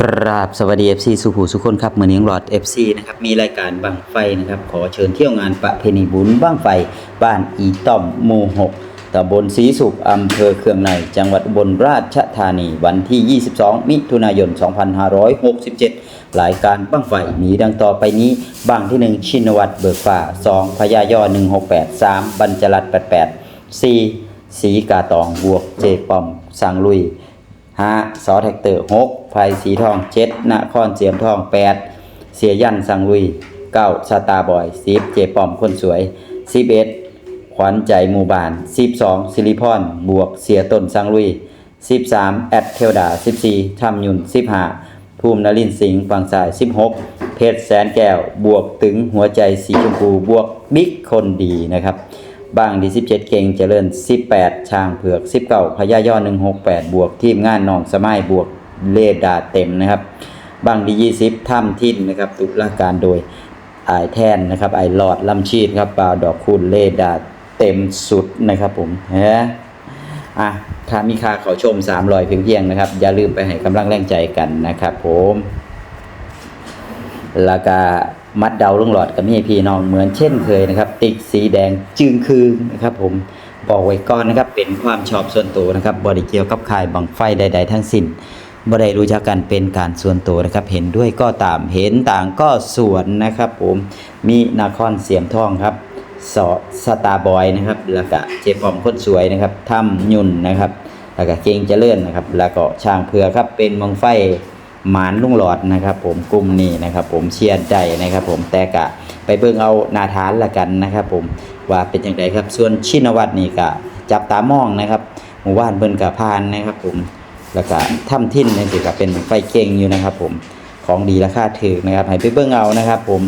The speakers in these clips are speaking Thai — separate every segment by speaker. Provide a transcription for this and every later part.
Speaker 1: กราบสวัสดี FC สุภูสุคนครับเมือนยังหลอด FC นะครับมีรายการบังไฟนะครับขอเชิญเที่ยวงานประเพณีบุญบังไฟ บ้านอีต่อมหมู่6ตำบลศรีสุขอำเภอเคืองใน จังหวัดอุบลราชธานีวันที่ 22 มิถุนายน 2567 รายการบังไฟมีดังต่อไปนี้บังที่ 1 ชินวัตรเบิกฟ้า2 พญายอ 168 3 บัญจรัต88 4 สีกาตองบวกเจปอมสังลุย ห้าซอแท็กเตอร์หกไพรสีทองเจ็ดนครเสียมทองแปดเสียยันสังลุยเก้าสตาบอยสิบเจปอมคนสวยสิบเอ็ดขวัญใจหมู่บ้านสิบสองสิริพรบวกเสียต้นสังลุยสิบสามแอดเทวดาสิบสี่ทำยุนสิบห้าภูมินรินสิงห์ฝั่งซ้ายสิบหกเพชรแสนแก้วบวกถึงหัวใจสีชมพูบวกบิ๊กคนดีนะครับ บางดี17เก่งเจริญ18ช้างเผือก19พญายอ168บวกทีมงานนองสมัยบวกเลดาเต็มนะครับ บางดี20ถ้ำทินนะครับตุลาการโดยไอแทนนะครับไอหลอดลำชีดครับปาวดอกคูณเลดาเต็มสุดนะครับผมฮะอะถ้ามีค่าขาชม300เพียงเพียงนะครับ อย่าลืมไปให้กำลังแรงใจกันนะครับผมแล้วก็ มัดเดาลุงหลอดกับมีพี่น้องเหมือนเช่นเคยนะครับ ติ๊กสีแดงจึงคืนนะครับผมบอกไว้ก่อนนะครับเป็นความชอบส่วนตัวนะครับบริเกี่ยวกับค่ายบังไฟใด ๆ ทั้งสิ้นบ่ได้รู้จักกันเป็นการส่วนตัวนะครับ เห็นด้วยก็ตามเห็นต่างก็ส่วนนะครับ ผมมีนาคอนเสียมทองครับสอสตาบอยนะครับแล้วก็เจปอมคนสวยนะครับถ้ำยุ่นนะครับแล้วก็เก่งเจริญนะครับ แล้วก็ช่างเผือครับเป็นบังไฟ หมานลุงหลอดนะครับ ผมกลุ่มนี้นะครับ ผมเชียร์ใจนะครับ ผมแต่กะไปเบิ่งเอานาทานละกันนะครับ ผมว่าเป็นอย่างไรครับ ส่วนชินวัตรนี่ก็จับตามองนะครับหมู่บ้านเบิ่นกะพานนะครับ ผมแล้วก็ถ้ำทิ่นนี่สิก็เป็นไฟเก่งอยู่นะครับ ผมของดีราคาถูกนะครับให้ไปเบิ่งเอานะครับ ผม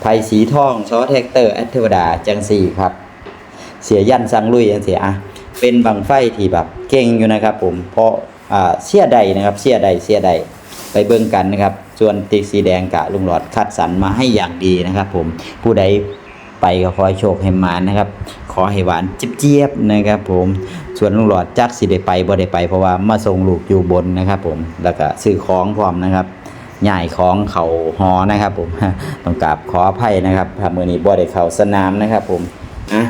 Speaker 1: ไผ่สีทองซอแท็กเตอร์แอตเทวดาจังสี่ครับเสียยันสังลุยจังซี่อะเป็นบังไฟที่แบบเก่งอยู่นะครับ ผมเพราะอ่าเสียใดนะครับเสียใดเสียใด ไปเบิ่งกันนะครับ ส่วนติ๊กสีแดงกะลุงหลอดคัดสรรมาให้อย่างดีนะครับ ผมผู้ใดไปก็ขอให้โชคให้มานะครับ ขอให้หวานเจี๊ยบๆนะครับ ผมส่วนลุงหลอดจักสิได้ไปบ่ได้ไปเพราะว่ามาส่งลูกอยู่บนนะครับ ผมแล้วก็ซื้อของพร้อมนะครับใหญ่ของเขาหอนะครับ ผมต้องกราบขออภัยนะครับถ้ามื้อนี้บ่ได้เข้าสนามนะครับ ผมอะ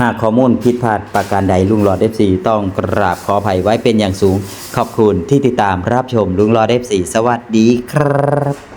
Speaker 1: หากข้อมูลผิดพลาดประการใดลุงหลอด F4 ต้องกราบขออภัยไว้เป็นอย่างสูง ขอบคุณที่ติดตามรับชมลุงหลอด F4 สวัสดีครับ